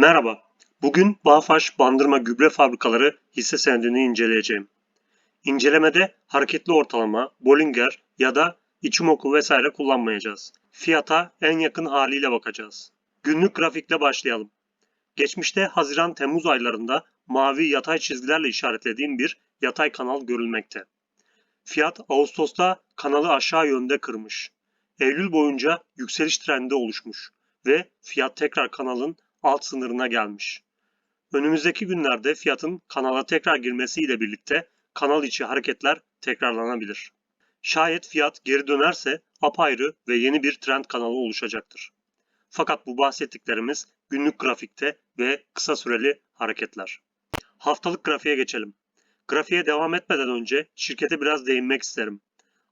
Merhaba. Bugün Bağfaş Bandırma Gübre Fabrikaları hisse senedini inceleyeceğim. İncelemede hareketli ortalama, Bollinger ya da Ichimoku vesaire kullanmayacağız. Fiyata en yakın haliyle bakacağız. Günlük grafikle başlayalım. Geçmişte Haziran-Temmuz aylarında mavi yatay çizgilerle işaretlediğim bir yatay kanal görülmekte. Fiyat Ağustos'ta kanalı aşağı yönde kırmış. Eylül boyunca yükseliş trendi oluşmuş ve fiyat tekrar kanalın alt sınırına gelmiş. Önümüzdeki günlerde fiyatın kanala tekrar girmesiyle birlikte kanal içi hareketler tekrarlanabilir. Şayet fiyat geri dönerse apayrı ve yeni bir trend kanalı oluşacaktır. Fakat bu bahsettiklerimiz günlük grafikte ve kısa süreli hareketler. Haftalık grafiğe geçelim. Grafiğe devam etmeden önce şirkete biraz değinmek isterim.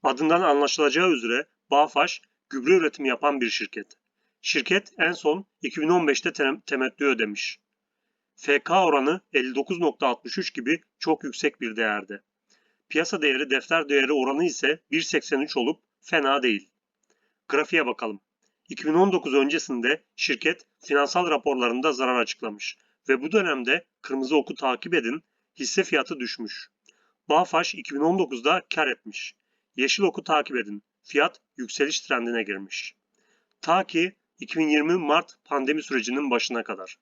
Adından anlaşılacağı üzere Bağfaş gübre üretimi yapan bir şirket. Şirket en son 2015'te tem- temettü ödemiş. FK oranı 59.63 gibi çok yüksek bir değerde. Piyasa değeri defter değeri oranı ise 1.83 olup fena değil. Grafiğe bakalım. 2019 öncesinde şirket finansal raporlarında zarar açıklamış ve bu dönemde kırmızı oku takip edin hisse fiyatı düşmüş. Bağfaş 2019'da kar etmiş. Yeşil oku takip edin. Fiyat yükseliş trendine girmiş. Ta ki 2020 Mart pandemi sürecinin başına kadar.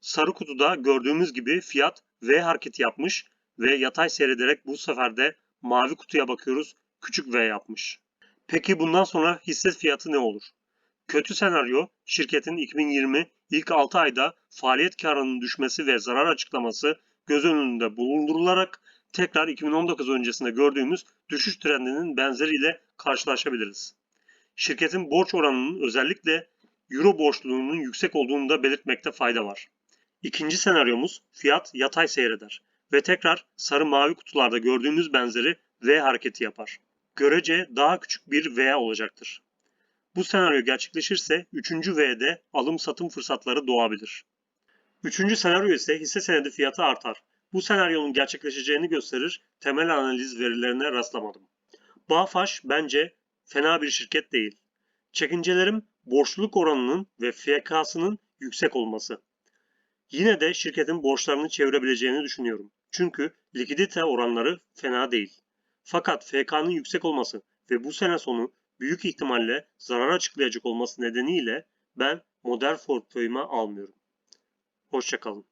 Sarı kutuda gördüğümüz gibi fiyat V hareketi yapmış ve yatay seyrederek bu sefer de mavi kutuya bakıyoruz küçük V yapmış. Peki bundan sonra hisse fiyatı ne olur? Kötü senaryo şirketin 2020 ilk 6 ayda faaliyet karının düşmesi ve zarar açıklaması göz önünde bulundurularak tekrar 2019 öncesinde gördüğümüz düşüş trendinin benzeriyle karşılaşabiliriz. Şirketin borç oranının özellikle euro borçluluğunun yüksek olduğunu da belirtmekte fayda var. İkinci senaryomuz fiyat yatay seyreder ve tekrar sarı mavi kutularda gördüğümüz benzeri V hareketi yapar. Görece daha küçük bir V olacaktır. Bu senaryo gerçekleşirse 3. V'de alım satım fırsatları doğabilir. Üçüncü senaryo ise hisse senedi fiyatı artar. Bu senaryonun gerçekleşeceğini gösterir temel analiz verilerine rastlamadım. Bağfaş bence fena bir şirket değil. Çekincelerim borçluluk oranının ve FK'sının yüksek olması. Yine de şirketin borçlarını çevirebileceğini düşünüyorum. Çünkü likidite oranları fena değil. Fakat FK'nın yüksek olması ve bu sene sonu büyük ihtimalle zarar açıklayacak olması nedeniyle ben model portföyüme almıyorum. Hoşçakalın.